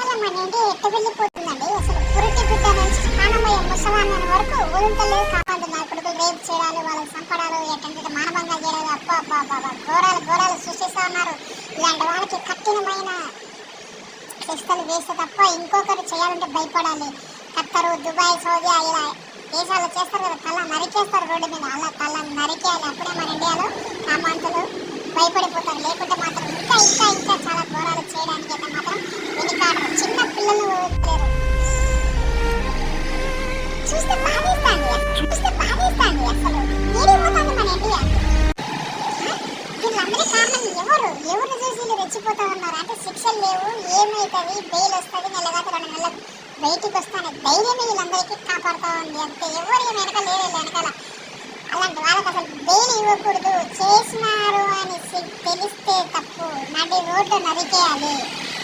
దేశాల అనేది ఎట్టు వెళ్ళిపోతుందండి? అసలు పురిటి బిడ్డ నుంచి ప్రాణమయ్యే ముసలాన్న వరకు వదులుతలేదు కాపాడుతున్నారు. కొడుకులు రేపు చేయడాలు వాళ్ళకి సంపడాలు ఎట్టంటే మానభంగా చేయడాలు. అప్ప అప్ప అప్ప ఘోరాలు ఘోరాలు సృష్టిస్తా ఉన్నారు ఇలాంటి వాళ్ళకి కఠినమైన శిస్తలు వేస్తే తప్ప ఇంకొకరు చేయాలంటే భయపడాలి. ఖత్తరు దుబాయ్ సౌదీ ఇలా దేశాలు చేస్తారు కదా తల నరికేస్తారు రోడ్డు మీద. అలా తల నరికేయాలి. అప్పుడే మన ఇండియాలో చచ్చిపోతా ఉన్నారు అంటే శిక్షలు లేవు ఏమవుతుంది బెయిల్ వస్తుంది నెలగా రెండు నెలలకు బయటికి వస్తానే ధైర్యమే వీళ్ళందరికీ కాపాడుతూ ఉంది అంతే ఎవరు ఏం వెనక లేరు వెనకాల. అలాంటి వాళ్ళకి అసలు బెయిల్ ఇవ్వకూడదు. చేసినారు అని తెలిస్తే తప్పు. నడి రోడ్డు నరికేయాలి.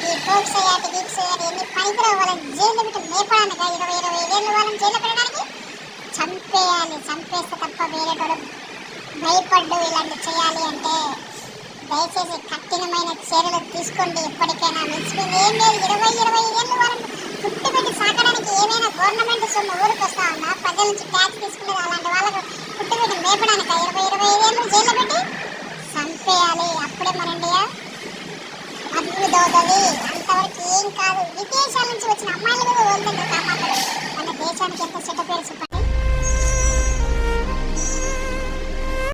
ఈ ఫోక్ అయ్యాటి గీక్స్ అయ్యాటి ఎన్ని పనికిరావు వాళ్ళని జైలు పెట్టి మేపడానికి? ఇరవై ఇరవై ఐదేళ్ళు వాళ్ళని జైలు పెట్టడానికి? చంపేయాలి. చంపేస్తే తప్ప వేరే భయపడ్డు ఇలాంటి చేయాలి అంటే దయచేసి కఠినమైన చర్యలు తీసుకోండి. ఇప్పటికైనా మించిపోయింది. ఏం లేదు. ఇరవై ఇరవై ఏళ్ళు వాళ్ళని పుట్టి పెట్టి సాకడానికి ఏమైనా గవర్నమెంట్ సొమ్ము ఊరికి వస్తా ఉందా? ప్రజల నుంచి ట్యాక్స్ తీసుకునేది అలాంటి వాళ్ళకు పుట్టి పెట్టి మేపడానికి? ఇరవై ఇరవై ఏళ్ళు జైలు పెట్టి చంపేయాలి అప్పుడే మన ఇండియా. అభివృద్ధి అవుతుంది.